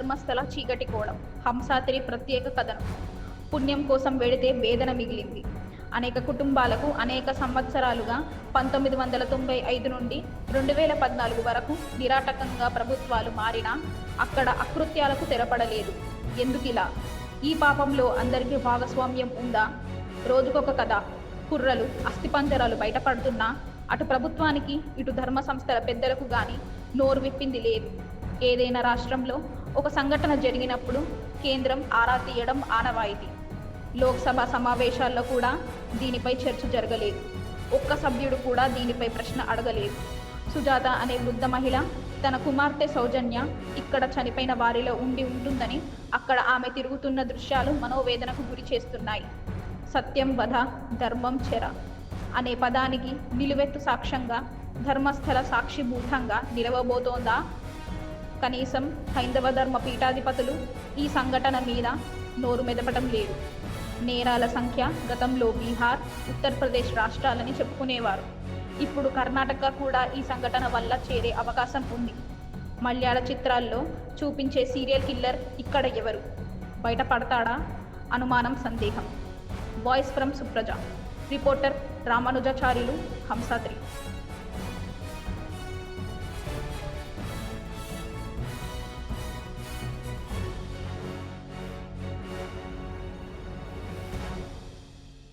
చీకటి కోణం హంసాత్రి ప్రత్యేక కథనం. పుణ్యం కోసం వెడితే వేదన మిగిలింది. అనేక కుటుంబాలకు అనేక సంవత్సరాలుగా పంతొమ్మిది వందల తొంభై ఐదు నుండి రెండు వేల పద్నాలుగు వరకు నిరాటకంగా ప్రభుత్వాలు మారినా అక్కడ అకృత్యాలకు తెరపడలేదు. ఎందుకిలా? ఈ పాపంలో అందరికీ భాగస్వామ్యం ఉందా? రోజుకొక కథ. కుర్రలు అస్థిపంజరాలు బయటపడుతున్నా అటు ప్రభుత్వానికి ఇటు ధర్మ సంస్థల పెద్దలకు గాని నోరు విప్పింది లేదు. ఏదైనా రాష్ట్రంలో ఒక సంఘటన జరిగినప్పుడు కేంద్రం ఆరా తీయడం ఆనవాయితీ. లోక్సభ సమావేశాల్లో కూడా దీనిపై చర్చ జరగలేదు. ఒక్క సభ్యుడు కూడా దీనిపై ప్రశ్న అడగలేదు. సుజాత అనే వృద్ధ మహిళ తన కుమార్తె సౌజన్య ఇక్కడ చనిపోయిన వారిలో ఉండి ఉంటుందని అక్కడ ఆమె తిరుగుతున్న దృశ్యాలు మనోవేదనకు గురి చేస్తున్నాయి. సత్యం వధ ధర్మం చెర అనే పదానికి నిలువెత్తు సాక్ష్యంగా ధర్మస్థల సాక్షిభూతంగా నిలవబోతోందా కనీసం హైందవ ధర్మ పీఠాధిపతులు ఈ సంఘటన మీద నోరు మెదపటం లేదు. నేరాల సంఖ్య గతంలో బీహార్ ఉత్తరప్రదేశ్ రాష్ట్రాలని చెప్పుకునేవారు. ఇప్పుడు కర్ణాటక కూడా ఈ సంఘటన వల్ల చేరే అవకాశం ఉంది. మలయాళ చిత్రాల్లో చూపించే సీరియల్ కిల్లర్ ఇక్కడ ఎవరు? బయటపడతాడా అనుమానం సందేహం. Voice from Supraja. Reporter Ramanujacharyulu Hamsadri.